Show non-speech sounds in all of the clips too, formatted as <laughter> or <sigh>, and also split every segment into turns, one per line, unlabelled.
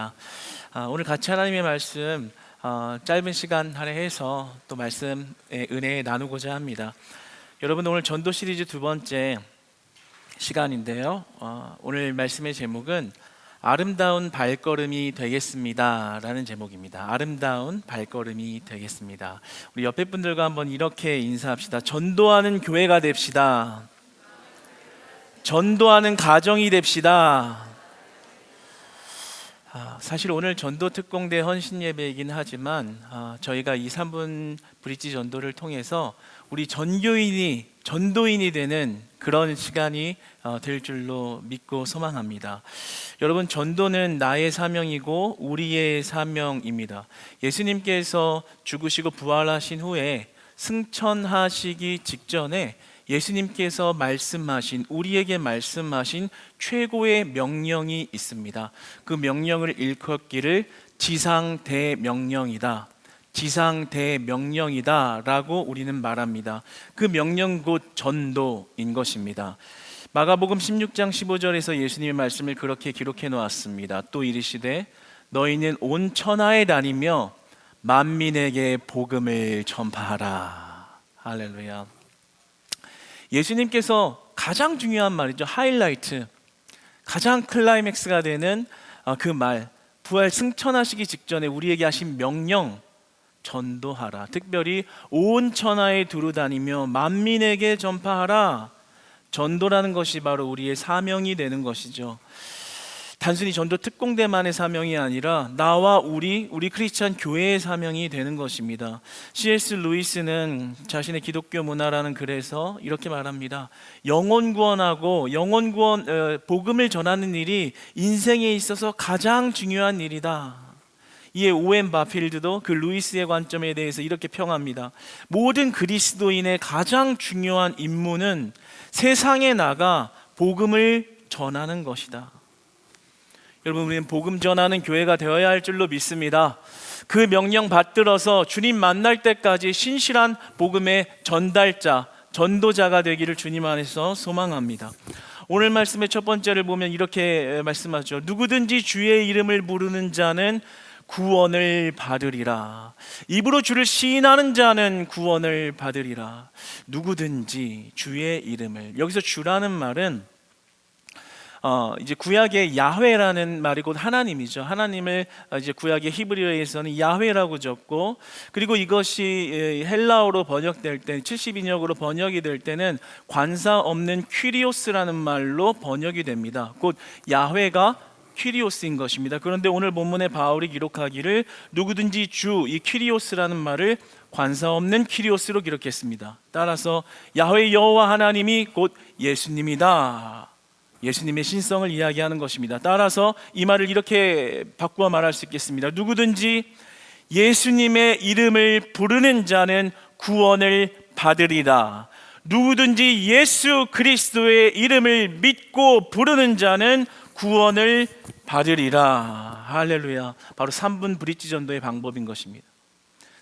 아, 오늘 같이 하나님의 말씀 어, 짧은 시간 할애해서 또 말씀의 은혜 나누고자 합니다. 여러분 오늘 전도 시리즈 두 번째 시간인데요. 어, 오늘 말씀의 제목은 아름다운 발걸음이 되겠습니다라는 제목입니다. 아름다운 발걸음이 되겠습니다. 우리 옆에 분들과 한번 이렇게 인사합시다. 전도하는 교회가 됩시다. 전도하는 가정이 됩시다. 아, 사실 오늘 전도 특공대 헌신 예배이긴 하지만 아, 저희가 이 3분 브릿지 전도를 통해서 우리 전교인이 전도인이 되는 그런 시간이 어, 될 줄로 믿고 소망합니다. 여러분 전도는 나의 사명이고 우리의 사명입니다. 예수님께서 죽으시고 부활하신 후에 승천하시기 직전에 예수님께서 말씀하신 우리에게 말씀하신 최고의 명령이 있습니다. 그 명령을 일컫기를 지상 대명령이다. 지상 대명령이다라고 우리는 말합니다. 그 명령 곧 전도인 것입니다. 마가복음 16장 15절에서 예수님의 말씀을 그렇게 기록해 놓았습니다. 또 이르시되 너희는 온 천하에 다니며 만민에게 복음을 전파하라. 할렐루야. 예수님께서 가장 중요한 말이죠. 하이라이트. 가장 클라이맥스가 되는 어, 그 말. 부활 승천하시기 직전에 우리에게 하신 명령 전도하라. 특별히 온 천하에 두루 다니며 만민에게 전파하라. 전도라는 것이 바로 우리의 사명이 되는 것이죠. 단순히 전도 특공대만의 사명이 아니라 나와 우리 우리 크리스찬 교회의 사명이 되는 것입니다. C.S. 루이스는 자신의 기독교 문화라는 글에서 이렇게 말합니다. 영혼 구원하고 영혼 구원 어, 복음을 전하는 일이 인생에 있어서 가장 중요한 일이다. 이에 오웬 바필드도 그 루이스의 관점에 대해서 이렇게 평합니다. 모든 그리스도인의 가장 중요한 임무는 세상에 나가 복음을 전하는 것이다. 여러분 우리는 복음 전하는 교회가 되어야 할 줄로 믿습니다. 그 명령 받들어서 주님 만날 때까지 신실한 복음의 전달자, 전도자가 되기를 주님 안에서 소망합니다. 오늘 말씀의 첫 번째를 보면 이렇게 말씀하죠. 누구든지 주의 이름을 부르는 자는 구원을 받으리라. 입으로 주를 시인하는 자는 구원을 받으리라. 누구든지 주의 이름을 여기서 주라는 말은 어, 이제 구약의 야훼라는 말이 곧 하나님이죠. 하나님을 어, 이제 구약의 히브리어에서는 야훼라고 적고 그리고 이것이 예, 헬라어로 번역될 때 70인역으로 번역이 될 때는 관사 없는 퀴리오스라는 말로 번역이 됩니다. 곧 야훼가 퀴리오스인 것입니다. 그런데 오늘 본문에 바울이 기록하기를 누구든지 주 이 퀴리오스라는 말을 관사 없는 퀴리오스로 기록했습니다. 따라서 야훼 여호와 하나님이 곧 예수님이다. 예수님의 신성을 이야기하는 것입니다. 따라서 이 말을 이렇게 바꾸어 말할 수 있겠습니다. 누구든지 예수님의 이름을 부르는 자는 구원을 받으리라. 누구든지 예수 그리스도의 이름을 믿고 부르는 자는 구원을 받으리라. 할렐루야. 바로 3분 브릿지 전도의 방법인 것입니다.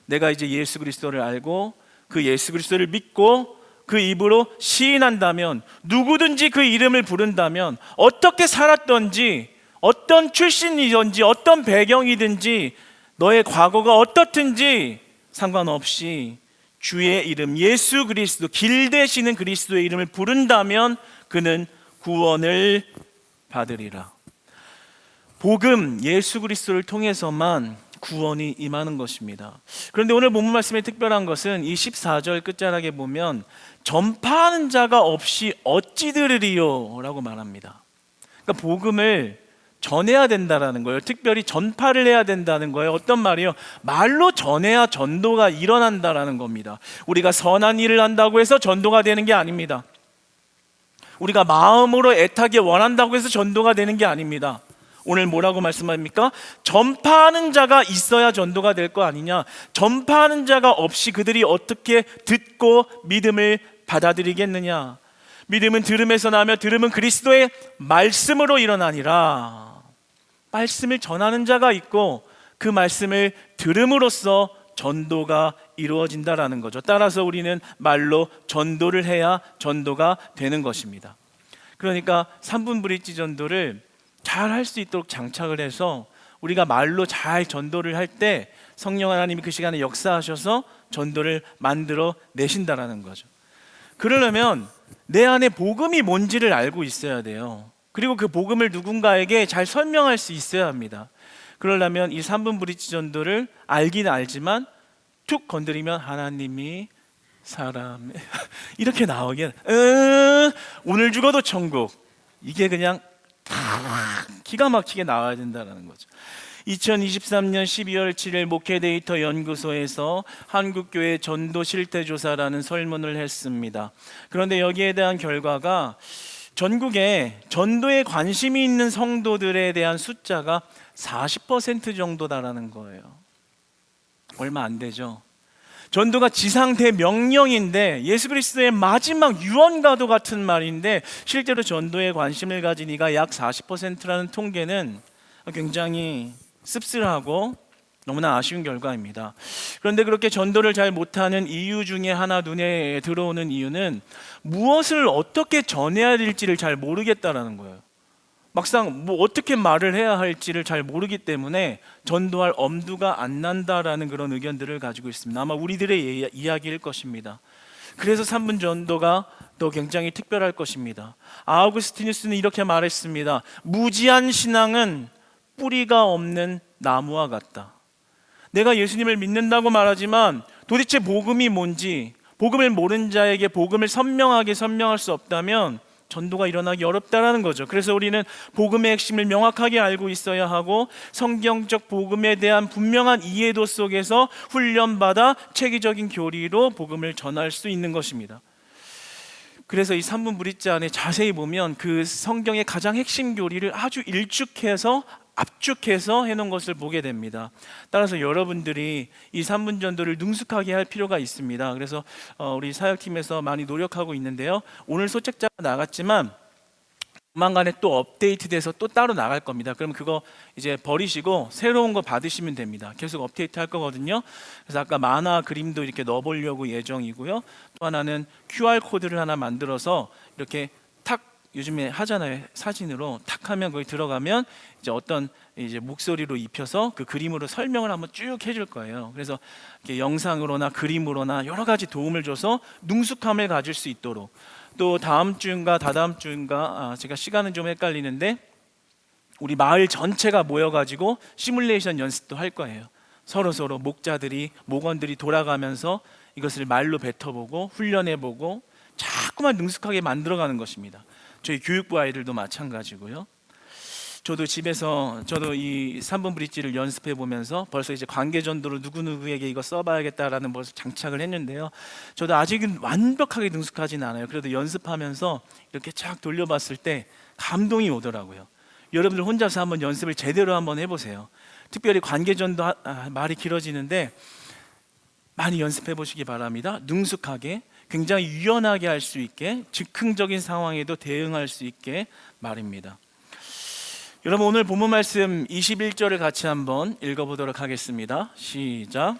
내가 이제 예수 그리스도를 알고 그 예수 그리스도를 믿고 그 입으로 시인한다면 누구든지 그 이름을 부른다면 어떻게 살았던지 어떤 출신이든지 어떤 배경이든지 너의 과거가 어떻든지 상관없이 주의 이름 예수 그리스도 길 되시는 그리스도의 이름을 부른다면 그는 구원을 받으리라. 복음 예수 그리스도를 통해서만 구원이 임하는 것입니다. 그런데 오늘 본문 말씀의 특별한 것은 이 14절 끝자락에 보면 전파하는 자가 없이 어찌 들으리요라고 말합니다. 그러니까 복음을 전해야 된다라는 거예요. 특별히 전파를 해야 된다는 거예요. 어떤 말이요? 말로 전해야 전도가 일어난다라는 겁니다. 우리가 선한 일을 한다고 해서 전도가 되는 게 아닙니다. 우리가 마음으로 애타게 원한다고 해서 전도가 되는 게 아닙니다. 오늘 뭐라고 말씀합니까? 전파하는 자가 있어야 전도가 될 거 아니냐? 전파하는 자가 없이 그들이 어떻게 듣고 믿음을 받아들이겠느냐? 믿음은 들음에서 나며 들음은 그리스도의 말씀으로 일어나니라. 말씀을 전하는 자가 있고 그 말씀을 들음으로써 전도가 이루어진다라는 거죠. 따라서 우리는 말로 전도를 해야 전도가 되는 것입니다. 그러니까 3분 브릿지 전도를 잘 할 수 있도록 장착을 해서 우리가 말로 잘 전도를 할 때 성령 하나님이 그 시간에 역사하셔서 전도를 만들어 내신다라는 거죠. 그러려면 내 안에 복음이 뭔지를 알고 있어야 돼요. 그리고 그 복음을 누군가에게 잘 설명할 수 있어야 합니다. 그러려면 이 3분 브릿지 전도를 알긴 알지만 툭 건드리면 하나님이 사람 <laughs> 이렇게 나오긴 으, 오늘 죽어도 천국 이게 그냥 탁 기가 막히게 나와야 된다는 거죠. 2023년 12월 7일 목회 데이터 연구소에서 한국교회 전도 실태 조사라는 설문을 했습니다. 그런데 여기에 대한 결과가 전국에 전도에 관심이 있는 성도들에 대한 숫자가 40% 정도다라는 거예요. 얼마 안 되죠. 전도가 지상 대 명령인데 예수 그리스도의 마지막 유언과도 같은 말인데 실제로 전도에 관심을 가진 이가 약 40%라는 통계는 굉장히 씁쓸하고 너무나 아쉬운 결과입니다. 그런데 그렇게 전도를 잘 못하는 이유 중에 하나 눈에 들어오는 이유는 무엇을 어떻게 전해야 될지를 잘 모르겠다라는 거예요. 막상 뭐 어떻게 말을 해야 할지를 잘 모르기 때문에 전도할 엄두가 안 난다라는 그런 의견들을 가지고 있습니다. 아마 우리들의 이- 이야기일 것입니다. 그래서 3분 전도가 또 굉장히 특별할 것입니다. 아우구스티누스는 이렇게 말했습니다. 무지한 신앙은 뿌리가 없는 나무와 같다. 내가 예수님을 믿는다고 말하지만 도대체 복음이 뭔지 복음을 모르는 자에게 복음을 선명하게 설명할 수 없다면 전도가 일어나기 어렵다라는 거죠. 그래서 우리는 복음의 핵심을 명확하게 알고 있어야 하고 성경적 복음에 대한 분명한 이해도 속에서 훈련받아 체계적인 교리로 복음을 전할 수 있는 것입니다. 그래서 이 3분 브릿지 안에 자세히 보면 그 성경의 가장 핵심 교리를 아주 일축해서 압축해서 해놓은 것을 보게 됩니다. 따라서 여러분들이 이 3분 전도를 능숙하게 할 필요가 있습니다. 그래서 어, 우리 사역팀에서 많이 노력하고 있는데요. 오늘 소책자가 나갔지만 조만간에 또 업데이트돼서 또 따로 나갈 겁니다. 그럼 그거 이제 버리시고 새로운 거 받으시면 됩니다. 계속 업데이트 할 거거든요. 그래서 아까 만화 그림도 이렇게 넣어보려고 예정이고요. 또 하나는 QR 코드를 하나 만들어서 이렇게 탁 요즘에 하잖아요. 사진으로 탁 하면 거기 들어가면 이제 어떤 이제 목소리로 입혀서 그 그림으로 설명을 한번 쭉 해줄 거예요. 그래서 영상으로나 그림으로나 여러 가지 도움을 줘서 능숙함을 가질 수 있도록 또 다음 주인가 다다음 주인가 아, 제가 시간은 좀 헷갈리는데 우리 마을 전체가 모여가지고 시뮬레이션 연습도 할 거예요. 서로 서로 목자들이 목원들이 돌아가면서 이것을 말로 뱉어보고 훈련해보고 자꾸만 능숙하게 만들어가는 것입니다. 저희 교육부 아이들도 마찬가지고요. 저도 집에서 저도 이 3분 브릿지를 연습해 보면서 벌써 이제 관계 전도로 누구 누구에게 이거 써봐야겠다라는 것을 장착을 했는데요. 저도 아직은 완벽하게 능숙하진 않아요. 그래도 연습하면서 이렇게 쫙 돌려봤을 때 감동이 오더라고요. 여러분들 혼자서 한번 연습을 제대로 한번 해보세요. 특별히 관계 전도 하- 아, 말이 길어지는데 많이 연습해 보시기 바랍니다. 능숙하게 굉장히 유연하게 할 수 있게 즉흥적인 상황에도 대응할 수 있게 말입니다. 여러분 오늘 본문 말씀 21절을 같이 한번 읽어보도록 하겠습니다. 시작.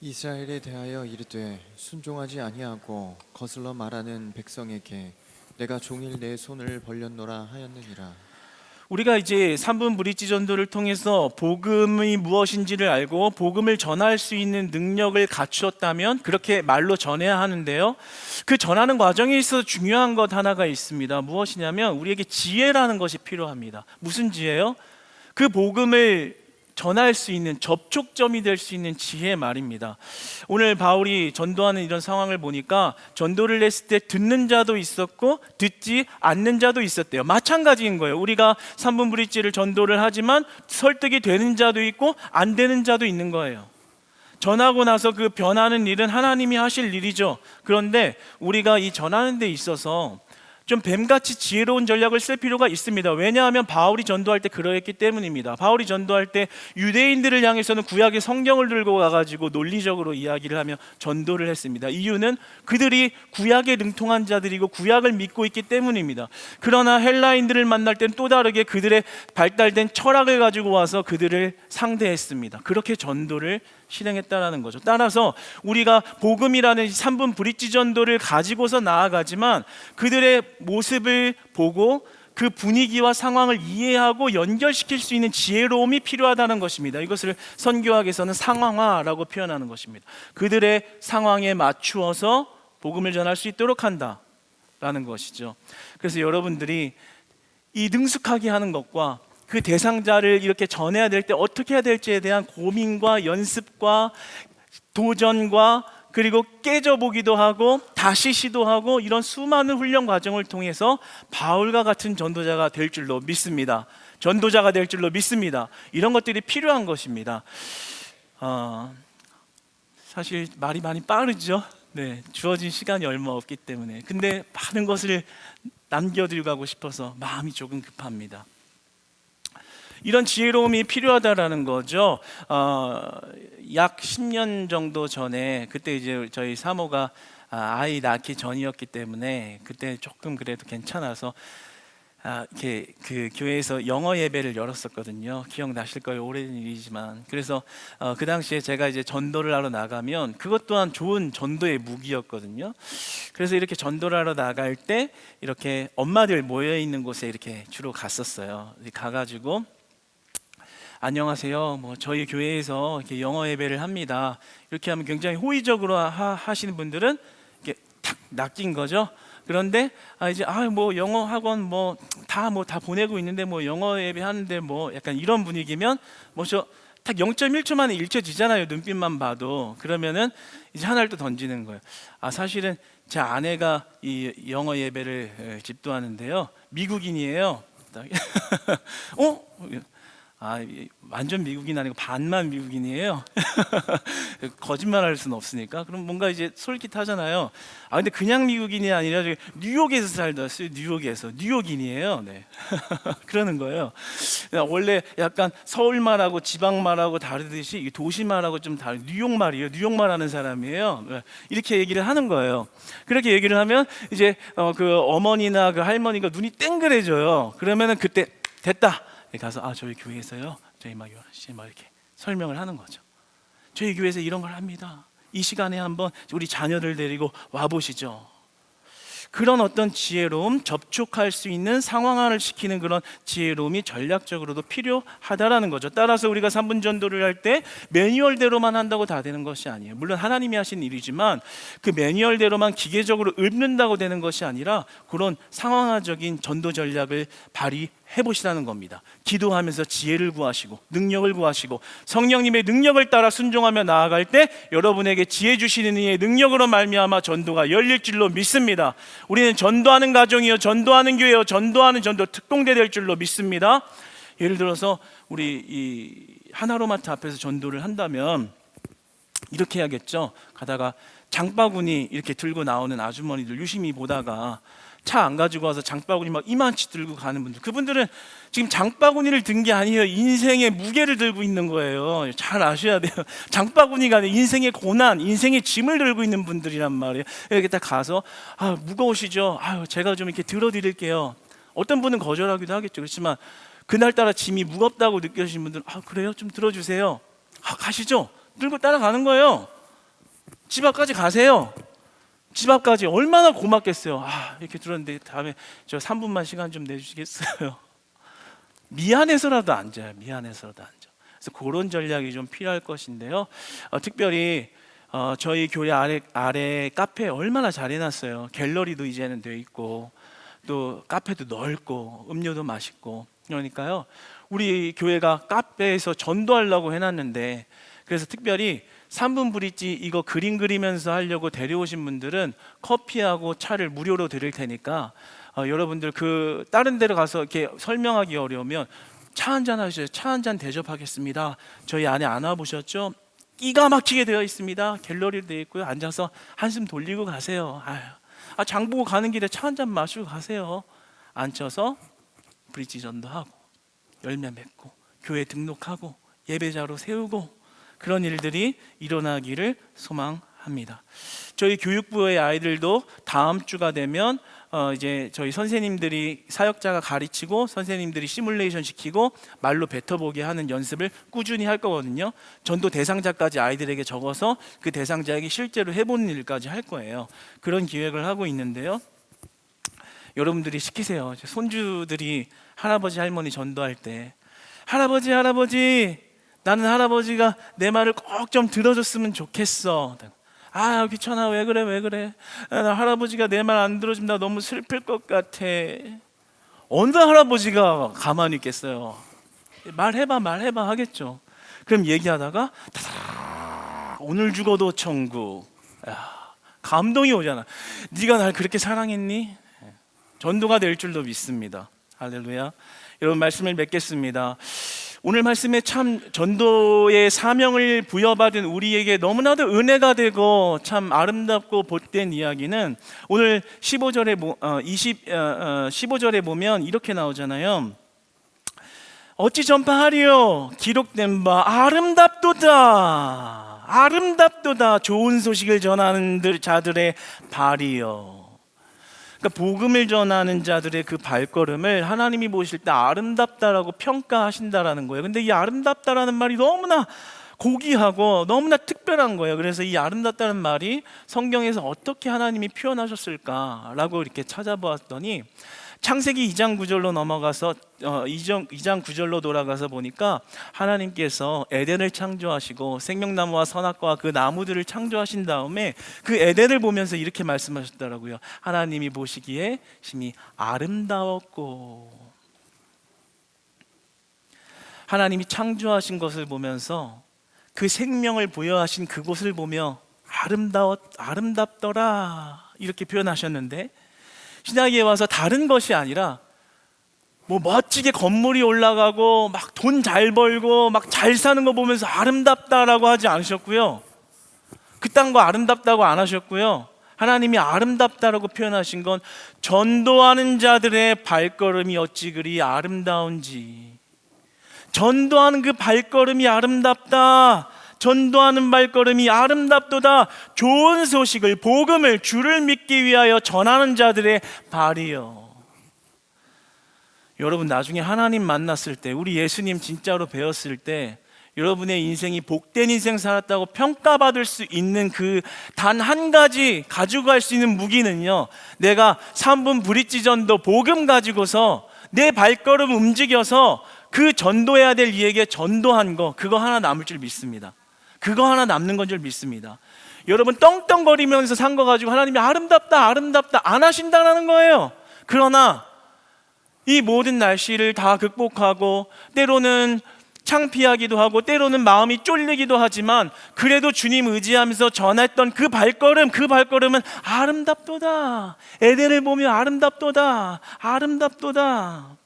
이스라엘에 대하여 이르되 순종하지 아니하고 거슬러 말하는 백성에게 내가 종일 내 손을 벌렸노라 하였느니라
우리가 이제 3분 브릿지 전도를 통해서 복음이 무엇인지를 알고 복음을 전할 수 있는 능력을 갖추었다면 그렇게 말로 전해야 하는데요. 그 전하는 과정에 있어서 중요한 것 하나가 있습니다. 무엇이냐면 우리에게 지혜라는 것이 필요합니다. 무슨 지혜요? 그 복음을 전할 수 있는 접촉점이 될 수 있는 지혜 말입니다. 오늘 바울이 전도하는 이런 상황을 보니까 전도를 했을 때 듣는 자도 있었고 듣지 않는 자도 있었대요. 마찬가지인 거예요. 우리가 3분 브릿지를 전도를 하지만 설득이 되는 자도 있고 안 되는 자도 있는 거예요. 전하고 나서 그 변하는 일은 하나님이 하실 일이죠. 그런데 우리가 이 전하는 데 있어서 좀 뱀같이 지혜로운 전략을 쓸 필요가 있습니다. 왜냐하면 바울이 전도할 때 그러했기 때문입니다. 바울이 전도할 때 유대인들을 향해서는 구약의 성경을 들고 가가지고 논리적으로 이야기를 하며 전도를 했습니다. 이유는 그들이 구약에 능통한 자들이고 구약을 믿고 있기 때문입니다. 그러나 헬라인들을 만날 때는 또 다르게 그들의 발달된 철학을 가지고 와서 그들을 상대했습니다. 그렇게 전도를 실행했다라는 거죠. 따라서 우리가 복음이라는 3분 브릿지 전도를 가지고서 나아가지만 그들의 모습을 보고 그 분위기와 상황을 이해하고 연결시킬 수 있는 지혜로움이 필요하다는 것입니다. 이것을 선교학에서는 상황화라고 표현하는 것입니다. 그들의 상황에 맞추어서 복음을 전할 수 있도록 한다라는 것이죠. 그래서 여러분들이 이 능숙하게 하는 것과 그 대상자를 이렇게 전해야 될 때 어떻게 해야 될지에 대한 고민과 연습과 도전과 그리고 깨져보기도 하고 다시 시도하고 이런 수많은 훈련 과정을 통해서 바울과 같은 전도자가 될 줄로 믿습니다. 전도자가 될 줄로 믿습니다. 이런 것들이 필요한 것입니다. 어, 사실 말이 많이 빠르죠. 네, 주어진 시간이 얼마 없기 때문에. 근데 많은 것을 남겨드리고 가고 싶어서 마음이 조금 급합니다. 이런 지혜로움이 필요하다라는 거죠. 어, 약 10년 정도 전에 그때 이제 저희 사모가 아, 아이 낳기 전이었기 때문에 그때 조금 그래도 괜찮아서 아, 이렇게 그 교회에서 영어 예배를 열었었거든요. 기억나실 거예요. 오래된 일이지만. 그래서 어, 그 당시에 제가 이제 전도를 하러 나가면 그것 또한 좋은 전도의 무기였거든요. 그래서 이렇게 전도를 하러 나갈 때 이렇게 엄마들 모여 있는 곳에 이렇게 주로 갔었어요. 가가지고 안녕하세요. 뭐 저희 교회에서 이렇게 영어 예배를 합니다. 이렇게 하면 굉장히 호의적으로 하, 시는 분들은 이렇게 탁 낚인 거죠. 그런데 아 이제 아 뭐 영어 학원 뭐 다 뭐다 보내고 있는데 뭐 영어 예배 하는데 뭐 약간 이런 분위기면 뭐저 딱 0.1초 만에 읽혀지잖아요. 눈빛만 봐도. 그러면은 이제 하나를 또 던지는 거예요. 아 사실은 제 아내가 이 영어 예배를 에, 집도하는데요. 미국인이에요. <laughs> 어? 아 이- 완전 미국인 아니고 반만 미국인이에요. <laughs> 거짓말할 수는 없으니까. 그럼 뭔가 이제 솔깃하잖아요. 아 근데 그냥 미국인이 아니라 뉴욕에서 살다 왔어요. 뉴욕에서 뉴욕인이에요. 네. <laughs> 그러는 거예요. 원래 약간 서울 말하고 지방 말하고 다르듯이 이 도시 말하고 좀 다른 뉴욕 말이에요. 뉴욕 말하는 사람이에요. 네. 이렇게 얘기를 하는 거예요. 그렇게 얘기를 하면 이제 어, 그 어머니나 그 할머니가 눈이 땡그래져요. 그러면은 그때 됐다. 가서 아 저희 교회에서요. 저희 막 요한 씨막 이렇게 설명을 하는 거죠. 저희 교회에서 이런 걸 합니다. 이 시간에 한번 우리 자녀들 데리고 와 보시죠. 그런 어떤 지혜로움, 접촉할 수 있는 상황화를 시키는 그런 지혜로움이 전략적으로도 필요하다라는 거죠. 따라서 우리가 3분 전도를 할 때 매뉴얼대로만 한다고 다 되는 것이 아니에요. 물론 하나님이 하신 일이지만 그 매뉴얼대로만 기계적으로 읊는다고 되는 것이 아니라 그런 상황화적인 전도 전략을 발휘 해 보시라는 겁니다. 기도하면서 지혜를 구하시고 능력을 구하시고 성령님의 능력을 따라 순종하며 나아갈 때 여러분에게 지혜 주시는 이의 능력으로 말미암아 전도가 열릴 줄로 믿습니다. 우리는 전도하는 가정이요, 전도하는 교회요, 전도하는 전도 특공대 될 줄로 믿습니다. 예를 들어서 우리 이 하나로마트 앞에서 전도를 한다면 이렇게 해야겠죠. 가다가 장바구니 이렇게 들고 나오는 아주머니들 유심히 보다가 차 안 가지고 와서 장바구니 막 이만치 들고 가는 분들. 그분들은 지금 장바구니를 든 게 아니에요. 인생의 무게를 들고 있는 거예요. 잘 아셔야 돼요. 장바구니가 아니라 인생의 고난 인생의 짐을 들고 있는 분들이란 말이에요. 이렇게 딱 가서 아 무거우시죠? 아유 제가 좀 이렇게 들어드릴게요. 어떤 분은 거절하기도 하겠죠. 그렇지만 그날따라 짐이 무겁다고 느껴지는 분들은 아 그래요? 좀 들어주세요. 아 가시죠. 들고 따라가는 거예요. 집 앞까지 가세요 집 앞까지 얼마나 고맙겠어요. 아, 이렇게 들었는데 다음에 저 3분만 시간 좀 내주시겠어요? <laughs> 미안해서라도 앉아요. 미안해서라도 앉아. 그래서 그런 전략이 좀 필요할 것인데요. 어, 특별히 어, 저희 교회 아래 아래 카페 얼마나 잘 해놨어요. 갤러리도 이제는 돼 있고 또 카페도 넓고 음료도 맛있고 그러니까요. 우리 교회가 카페에서 전도하려고 해놨는데 그래서 특별히 3분 브릿지 이거 그림 그리면서 하려고 데려오신 분들은 커피하고 차를 무료로 드릴 테니까 어, 여러분들 그 다른 데로 가서 이렇게 설명하기 어려우면 차 한 잔 하셔요. 차한 잔 대접하겠습니다. 저희 안에 안 와보셨죠? 끼가 막히게 되어 있습니다. 갤러리로 되어 있고요. 앉아서 한숨 돌리고 가세요. 아유, 아, 장 보고 가는 길에 차 한 잔 마시고 가세요. 앉혀서 브릿지 전도하고 열매 맺고 교회 등록하고 예배자로 세우고 그런 일들이 일어나기를 소망합니다. 저희 교육부의 아이들도 다음 주가 되면 어 이제 저희 선생님들이 사역자가 가르치고 선생님들이 시뮬레이션 시키고 말로 뱉어보게 하는 연습을 꾸준히 할 거거든요. 전도 대상자까지 아이들에게 적어서 그 대상자에게 실제로 해보는 일까지 할 거예요. 그런 기획을 하고 있는데요. 여러분들이 시키세요. 손주들이 할아버지 할머니 전도할 때 할아버지 할아버지 나는 할아버지가 내 말을 꼭 좀 들어줬으면 좋겠어. 아 귀찮아 왜 그래 왜 그래 아, 나 할아버지가 내 말안나 너무 슬플 것 같아. 어느 할아버지가 가만히 있겠어요. 말해봐 말해봐 하겠죠. 그럼 얘기하다가 오늘 죽어도 천국. 야, 감동이 오잖아. 네가 날 그렇게 사랑했니? 전도가 될 줄도 믿습니다. 할렐루야. 여러분 말씀을 맺겠습니다. 오늘 말씀에 참 전도의 사명을 부여받은 우리에게 너무나도 은혜가 되고 참 아름답고 복된 이야기는 오늘 15절에 보- 어, 20 어, 어, 15절에 보면 이렇게 나오잖아요. 어찌 전파하리요? 기록된 바 아름답도다. 아름답도다. 좋은 소식을 전하는 들- 자들의 발이요 그러니까 복음을 전하는 자들의 그 발걸음을 하나님이 보실 때 아름답다라고 평가하신다라는 거예요. 근데 이 아름답다라는 말이 너무나 고귀하고 너무나 특별한 거예요. 그래서 이 아름답다는 말이 성경에서 어떻게 하나님이 표현하셨을까라고 이렇게 찾아보았더니 창세기 2장 9절로 넘어가서 어, 2장, 2장 9절로 돌아가서 보니까 하나님께서 에덴을 창조하시고 생명나무와 선악과와 그 나무들을 창조하신 다음에 그 에덴을 보면서 이렇게 말씀하셨더라고요. 하나님이 보시기에 심히 아름다웠고 하나님이 창조하신 것을 보면서 그 생명을 부여하신 그곳을 보며 아름다웠 아름답더라 이렇게 표현하셨는데 신학에 와서 다른 것이 아니라 뭐 멋지게 건물이 올라가고 막 돈 잘 벌고 막 잘 사는 거 보면서 아름답다라고 하지 않으셨고요. 그딴 거 아름답다고 안 하셨고요. 하나님이 아름답다라고 표현하신 건 전도하는 자들의 발걸음이 어찌 그리 아름다운지 전도하는 그 발걸음이 아름답다. 전도하는 발걸음이 아름답도다. 좋은 소식을 복음을 주를 믿기 위하여 전하는 자들의 발이요. 여러분 나중에 하나님 만났을 때 우리 예수님 진짜로 배웠을 때 여러분의 인생이 복된 인생 살았다고 평가받을 수 있는 그 단 한 가지 가지고 갈 수 있는 무기는요. 내가 3분 브릿지 전도 복음 가지고서 내 발걸음 움직여서 그 전도해야 될 이에게 전도한 거 그거 하나 남을 줄 믿습니다. 그거 하나 남는 건 줄 믿습니다. 여러분 떵떵거리면서 산 거 가지고 하나님이 아름답다 아름답다 안 하신다라는 거예요. 그러나 이 모든 날씨를 다 극복하고 때로는 창피하기도 하고 때로는 마음이 쫄리기도 하지만 그래도 주님 의지하면서 전했던 그 발걸음 그 발걸음은 아름답도다 에덴을 보며 아름답도다 아름답도다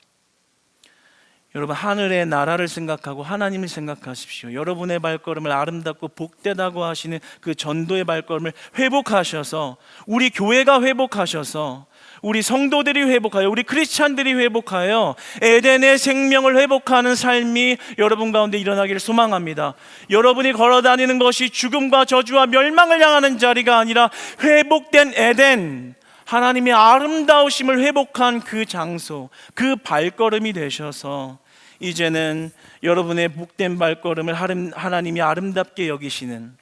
여러분 하늘의 나라를 생각하고 하나님을 생각하십시오. 여러분의 발걸음을 아름답고 복되다고 하시는 그 전도의 발걸음을 회복하셔서 우리 교회가 회복하셔서 우리 성도들이 회복하여 우리 크리스찬들이 회복하여 에덴의 생명을 회복하는 삶이 여러분 가운데 일어나기를 소망합니다. 여러분이 걸어 다니는 것이 죽음과 저주와 멸망을 향하는 자리가 아니라 회복된 에덴 하나님의 아름다우심을 회복한 그 장소, 그 발걸음이 되셔서 이제는 여러분의 복된 발걸음을 하나님이 아름답게 여기시는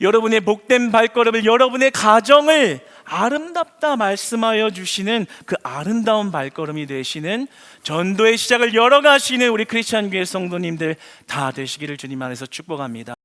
여러분의 복된 발걸음을 여러분의 가정을 아름답다 말씀하여 주시는 그 아름다운 발걸음이 되시는 전도의 시작을 열어가시는 우리 크리스찬 교회 성도님들 다 되시기를 주님 안에서 축복합니다.